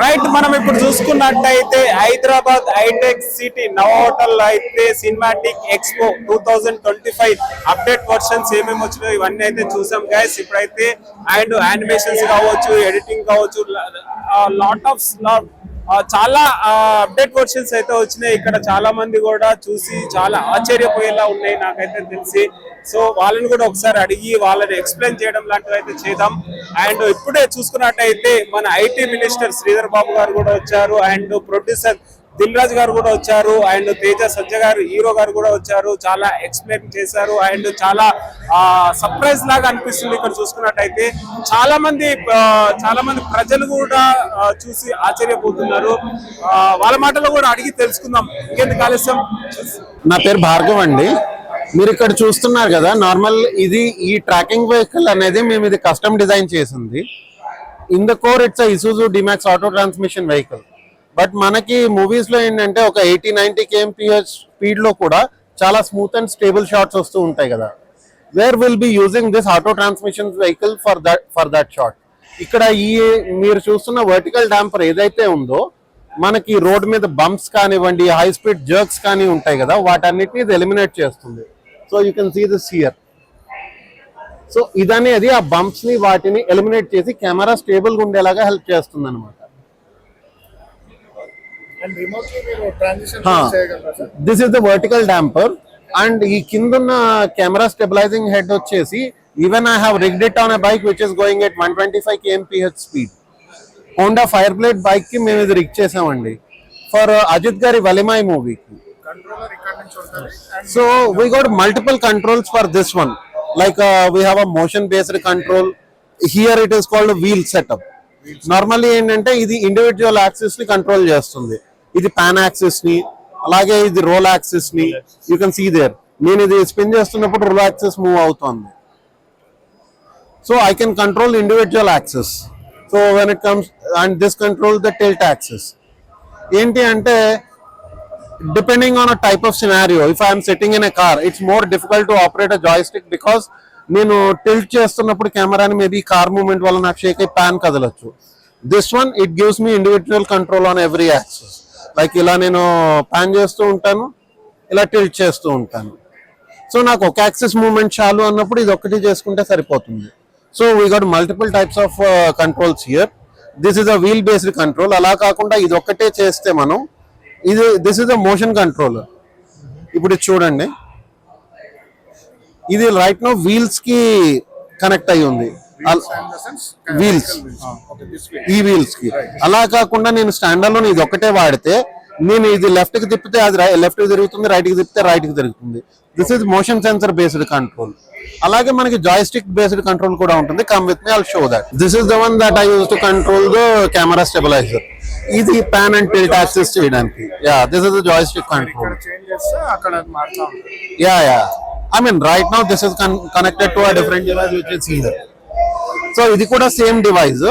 Right మనం ఇప్పుడు చూసుకున్నట్టయితే హైదరాబాద్ హైటెక్ సిటీ నవ హోటల్ అయితే cinematic expo two thousand twenty five update versions ఏమేమి వచ్చినాయో ఇవన్నీ అయితే చూసాం గైస్ ఇప్పుడైతే అండ్ యానిమేషన్స్ కావచ్చు ఎడిటింగ్ కావచ్చు లాట్ ఆఫ్ చాలా అప్డేట్ వర్షన్స్ అయితే వచ్చినాయి. ఇక్కడ చాలా మంది కూడా చూసి చాలా ఆశ్చర్యపోయేలా ఉన్నాయి నాకైతే తెలిసి. సో వాళ్ళని కూడా ఒకసారి అడిగి వాళ్ళని ఎక్స్ప్లెయిన్ చేయడం లాంటివి అయితే చేద్దాం. అండ్ ఇప్పుడే చూసుకున్నట్టయితే మన ఐటీ మినిస్టర్ శ్రీధర్ బాబు గారు కూడా వచ్చారు అండ్ ప్రొడ్యూసర్ దిల్ రాజు గారు కూడా వచ్చారు అండ్ తేజ సజ్జ గారు హీరో గారు కూడా వచ్చారు చాలా ఎక్స్ప్లెయిన్ చేశారు అండ్ చాలా సర్ప్రైజ్ లాగా అనిపిస్తుంది ఇక్కడ చూసుకున్నట్టయితే. చాలా మంది చాలా మంది ప్రజలు కూడా చూసి ఆశ్చర్యపోతున్నారు. వాళ్ళ మాటలో కూడా అడిగి తెలుసుకుందాం. ఇంకెందుకు ఆలస్యం? నా పేరు భార్గవ్ అండి. మీరు ఇక్కడ చూస్తున్నారు కదా నార్మల్ ఇది ఈ ట్రాకింగ్ వెహికల్ అనేది మేము ఇది కస్టమ్ డిజైన్ చేసింది. In the core it's Isuzu D-Max auto transmission vehicle but మనకి మూవీస్లో ఏంటంటే ఒక ఎయిటీ నైన్టీ కేఎంపిహెచ్ స్పీడ్లో కూడా చాలా స్మూత్ అండ్ స్టేబుల్ షాట్స్ వస్తూ ఉంటాయి కదా. Where will be using this auto transmission vehicle for that for that shot ఇక్కడ ఈ మీరు చూస్తున్న వర్టికల్ డాంపర్ ఏదైతే ఉందో మనకి రోడ్ మీద బంప్స్ కానివ్వండి హై స్పీడ్ జర్క్స్ కానీ ఉంటాయి కదా వాటన్నిటిని ఇది ఎలిమినేట్ చేస్తుంది. So you can see this here so ఇదనేది ఆ బంప్స్ని వాటిని ఎలిమినేట్ చేసి కెమెరా స్టేబుల్గా ఉండేలాగా హెల్ప్ చేస్తుంది అనమాట this is the vertical damper and ఈ కిందున్న కెమెరా స్టెబిలైజింగ్ హెడ్ వచ్చేసి even I have rigged it on a bike which is going at one twenty five KMPH speed Honda Fireblade బైక్కి మేము ఇది రిగ్ చేసామండి. ఫర్ అజిత్ గారి వలిమాయ్ మూవీకి కంట్రోలర్ ఇక్కడ నుంచి ఉంటుంది and So we got multiple controls for this one. Like uh, we have a motion based control. Here it is called a wheel setup. Normally ఏంటంటే ఇది ఇండివిజువల్ యాక్సిస్ని కంట్రోల్ చేస్తుంది ఇది పాన్ యాక్సిస్ని అలాగే ఇది రోల్ యాక్సిస్ని యూ కెన్ సీ దేర్ నేను ఇది స్పిన్ చేస్తున్నప్పుడు రోల్ యాక్సిస్ మూవ్ అవుతుంది so I can control individual axis so when it comes and this control the tilt axis ఏంటి అంటే depending on a type of scenario if i am sitting in a car it's more difficult to operate a joystick because నేను tilt చేస్తున్నప్పుడు కెమెరాని maybe car movement వల్ల నాకు shake అయ్యి pan కదలొచ్చు. This one it gives me individual control on every axis like ఇలా నేను pan చేస్తూ ఉంటాను ఇలా టిల్ట్ చేస్తూ ఉంటాను. సో నాకు ఒక యాక్సెస్ మూమెంట్ చాలు అన్నప్పుడు ఇది ఒకటి చేసుకుంటే సరిపోతుంది. So we got multiple types of controls here this is a wheel based control అలా కాకుండా ఇది ఒక్కటే చేస్తే మనం ఇది this is a motion control ఇప్పుడు చూడండి. ఇది రైట్ నో వీల్స్కి కనెక్ట్ అయి ఉంది. వీల్స్ వే ఈ వీల్స్కి. అలా కాకుండా నేను స్టాండర్డ్లో ఇది ఒకటే వాడితే నేను ఇది లెఫ్ట్కి తిప్పితే అది లెఫ్ట్కి తిరుగుతుంది రైట్కి తిప్పితే రైట్కి తిరుగుతుంది. This is motion sensor based control అలాగే మనకి జాయిస్టిక్ బేస్డ్ కంట్రోల్ కూడా ఉంటుంది. Come with me I'll show that this is the one that I use to control the camera stabiliser ఇది పాన్ అండ్ టిల్ట్ యాక్సెస్ చేయడానికి. Yeah this is the joystick control yeah yeah I mean right now this is connected to different device which is here so ఇది కూడా same device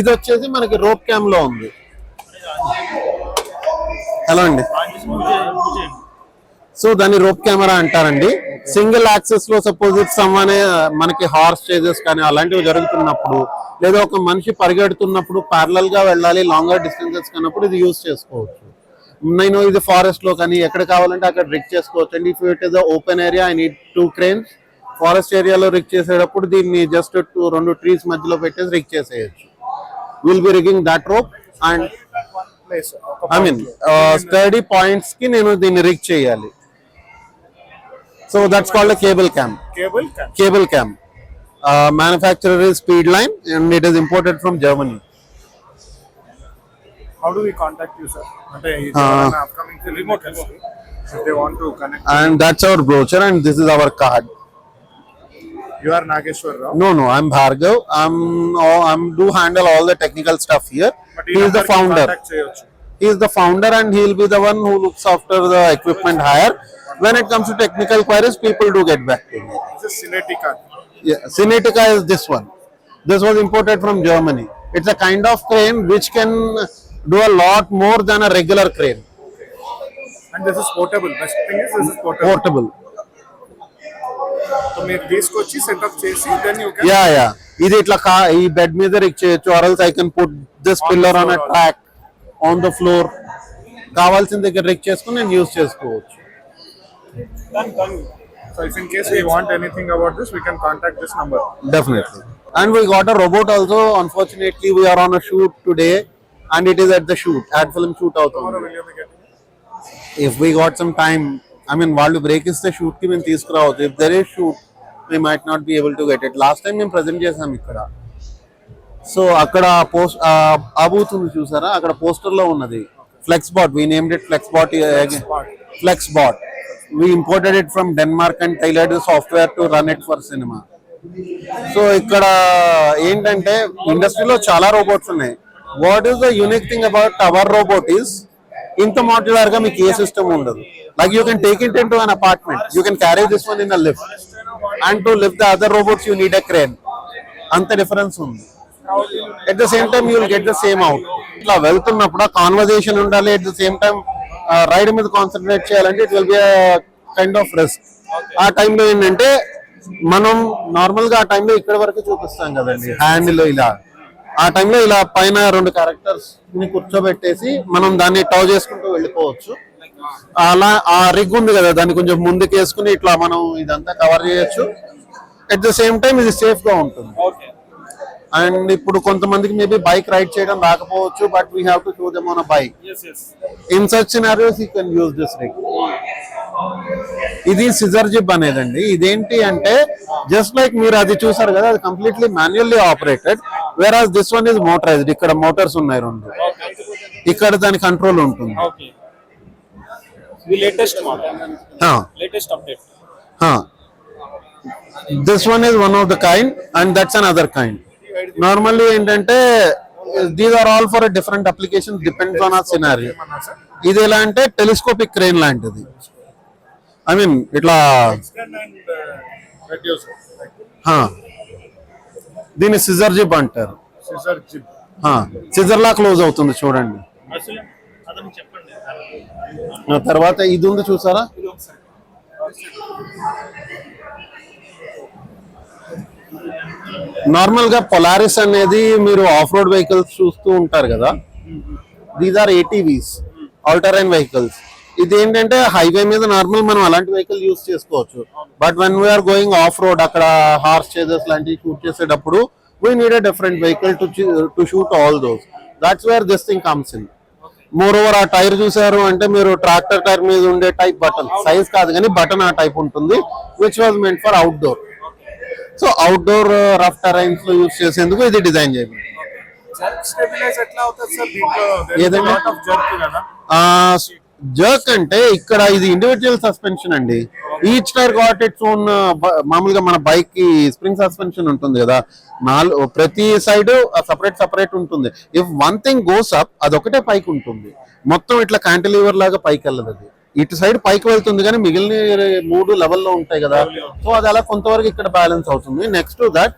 ఇది వచ్చేసి మనకి rope క్యామ్లో ఉంది. Hello అండి. So దాన్ని rope camera అంటారండి. సింగిల్ యాక్సెస్లో సపోజ్ ఇఫ్ సమ్మనే మనకి హార్స్ చేజెస్ కానీ అలాంటివి జరుగుతున్నప్పుడు లేదా ఒక మనిషి పరిగెడుతున్నప్పుడు ప్యారలల్గా వెళ్ళాలి లాంగర్ డిస్టెన్సెస్ కన్నప్పుడు ఇది యూస్ చేసుకోవచ్చు. నేను ఇది ఫారెస్ట్లో కానీ ఎక్కడ కావాలంటే అక్కడ రిక్ చేసుకోవచ్చు and if it is open area I need two cranes forest ఏరియాలో రిక్ చేసేటప్పుడు దీన్ని జస్ట్ రెండు ట్రీస్ మధ్యలో పెట్టేసి రిక్ చేసేయచ్చు. Will be rigging that rope and I mean sturdy పాయింట్స్కి నేను దీన్ని రిక్ చేయాలి. So that's called a cable cam. Cable cam. Cable cam. Uh, manufacturer is Speedline and it is imported from Germany. How do we contact you, sir? Uh, uh upcoming remote if they want to connect. And that's our brochure and this is our card. You are Nageshwar Rao? No, no, I'm Bhargav. I'm, oh, I'm do handle all the technical stuff here. But he is the founder. He is the founder and he'll be the one who looks after the equipment hire When it comes to technical queries, people do get back to me. This is Cinetica. Yeah, Cinetica is this one. This was imported from Germany. It's a kind of crane which can do a lot more than a regular crane. And this is portable. Best thing is this is portable. Portable. So మీరు తీసుకొచ్చి setup చేసి then you can yeah yeah ఇది ఇట్లా కా ఈ bed మీద రిక్ చేయొచ్చు or else I can put this pillar on a track on the floor కావాల్సిన దగ్గర రిక్ చేసుకుని నేను యూస్ చేసుకోవచ్చు so if in case we want anything about this we can contact this number Definitely. And we got a robot also. Unfortunately, we are on a shoot today, and it is at the shoot, ad film shoot out. tomorrow will you be getting If we got some time, I mean, వాళ్ళు break ఇస్తే షూట్కి మేము తీసుకురావచ్చు if there is shoot we might not be able to get it last time మేము present చేసాం ఇక్కడ so అక్కడ post ఆ బూత్ ఉంది చూసారా అక్కడ పోస్టర్లో ఉన్నది Flex Bot we named it Flex Bot Flex Bot we imported it from Denmark and tailored software to run it for cinema so ఇక్కడ ఏంటంటే ఇండస్ట్రీలో చాలా రోబోట్స్ ఉన్నాయి. What is the unique thing about our robot is ఇంత మాడ్యులర్గా మీకు ఏ system ఉండదు. Like you can take it into an apartment you can carry this one in a lift and to lift the other robots you need a crane అంత difference ఉంది. At the same time you will get the same out ఇట్లా వెళ్తున్నప్పుడు conversation ఉండాలి. At the same time ride మీద concentrate చేయాలంటే it will be kind of risk ఆ టైంలో ఏంటంటే మనం నార్మల్గా ఆ టైంలో ఇక్కడ వరకు చూపిస్తాం కదండి హ్యాండ్లో ఇలా. ఆ టైంలో ఇలా పైన రెండు క్యారెక్టర్స్ని కూర్చోబెట్టేసి మనం దాన్ని టవ్ చేసుకుంటూ వెళ్ళిపోవచ్చు. అలా ఆ రిగ్ ఉంది కదా దాన్ని కొంచెం ముందుకు వేసుకుని ఇట్లా మనం ఇదంతా కవర్ చేయొచ్చు. ఎట్ ద సేమ్ టైం ఇది సేఫ్గా ఉంటుంది. అండ్ ఇప్పుడు కొంతమందికి మేబీ బైక్ రైడ్ చేయడం రాకపోవచ్చు but we have to show them on a bike in such scenarios you can use this rig ఇది సిజర్ జిప్ అనేదండి. ఇదేంటి అంటే జస్ట్ లైక్ మీరు అది చూసారు కదా అది completely manually operated where as this one is motorised ఇక్కడ మోటార్స్ ఉన్నాయి రెండు. ఇక్కడ దాని కంట్రోల్ ఉంటుంది. This one is one of the kind and that's another kind normally ఏంటంటే these are all for different application depends on ఆ scenario ఇది ఎలా అంటే టెలిస్కోపిక్ క్రేన్ లాంటిది. ఐ మీన్ ఇట్లా దీన్ని సిజర్ జిప్ అంటారు. సిజర్ లా క్లోజ్ అవుతుంది చూడండి. ఆ తర్వాత ఇది ఉంది చూసారా? నార్మల్గా పొలారిస్ అనేది మీరు ఆఫ్ రోడ్ వెహికల్స్ చూస్తూ ఉంటారు కదా. These are ATVs all terrain vehicles ఇది ఏంటంటే హైవే మీద నార్మల్ మనం అలాంటి వెహికల్ యూస్ చేసుకోవచ్చు. But when we're going off road అక్కడ హార్స్ చేజెస్ లాంటివి షూట్ చేసేటప్పుడు we need a different vehicle to to shoot all those shots where this thing comes in more over ఆ tyre చూసారు అంటే మీరు ట్రాక్టర్ టైర్ మీద ఉండే టైప్ బటన్ సైజ్ కాదు కానీ బటన్ ఆ టైప్ ఉంటుంది which was meant for outdoor so outdoor rough టెరైన్స్లో use చేసేందుకు ఇది డిజైన్ చేయబడింది. జర్క్ అంటే ఇక్కడ ఇది ఇండివిజువల్ సస్పెన్షన్ అండి. Each tyre got its own మామూలుగా మన బైక్కి స్ప్రింగ్ సస్పెన్షన్ ఉంటుంది కదా. నాలుగు ప్రతి సైడ్ సపరేట్ సపరేట్ ఉంటుంది. If one thing goes up అదొకటే పైకి ఉంటుంది. మొత్తం ఇట్లా క్యాంటిలీవర్ లాగా పైకి వెళ్ళదు అది. ఇటు సైడ్ పైకి వెళ్తుంది కానీ మిగిలిన మూడు లెవెల్లో ఉంటాయి కదా. సో అది అలా కొంతవరకు ఇక్కడ బ్యాలెన్స్ అవుతుంది. నెక్స్ట్ దట్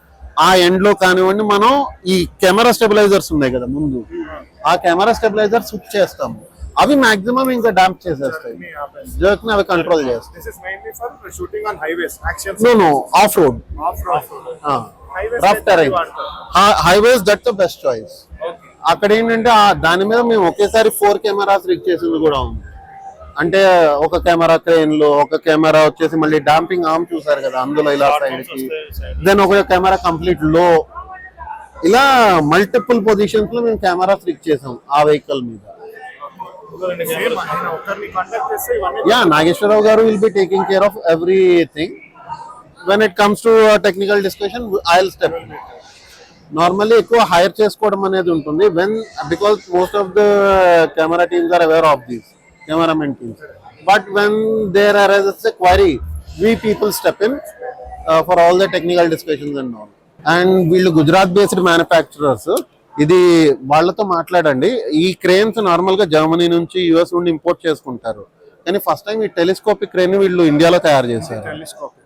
ఆ ఎండ్లో కానివ్వండి మనం ఈ కెమెరా స్టెబిలైజర్స్ ఉన్నాయి కదా ముందు. ఆ కెమెరా స్టెబిలైజర్ స్విచ్ చేస్తాము. అవి మాక్సిమం ఇంకా డాంప్ చేసేస్తాయి. జర్క్ని అవి కంట్రోల్ చేస్తాయి. No off road rough terrain highways that the best choice అక్కడ ఏంటంటే దాని మీద మేము ఒకేసారి ఫోర్ కెమెరాస్ రిక్ చేసింది కూడా ఉంది. అంటే ఒక కెమెరా క్రేన్లో ఒక కెమెరా వచ్చేసి మళ్ళీ డాంపింగ్ ఆర్మ్ చూసారు కదా అందులో ఇలా సైడ్కి. దెన్ ఒక కెమెరా కంప్లీట్లో. ఇలా మల్టిపుల్ పొజిషన్స్లో మేము కెమెరాస్ రిక్ చేసాం ఆ వెహికల్ మీద. యా నాగేశ్వరరావు గారు will be taking care of everything when it comes to technical discussion I will step normally ఎక్కువ హైర్ చేసుకోవడం అనేది ఉంటుంది. When because most of the camera teams are aware of these cameramen teams. బట్ when there arises a query, query people people step uh, for all the technical discussions and all. And వీళ్ళు Gujarat based manufacturers ఇది వాళ్ళతో మాట్లాడండి ఈ cranes నార్మల్గా Germany నుంచి US నుండి import చేసుకుంటారు కానీ ఫస్ట్ టైం ఈ టెలిస్కోపిక్ క్రేన్ వీళ్ళు ఇండియాలో తయారు చేశారు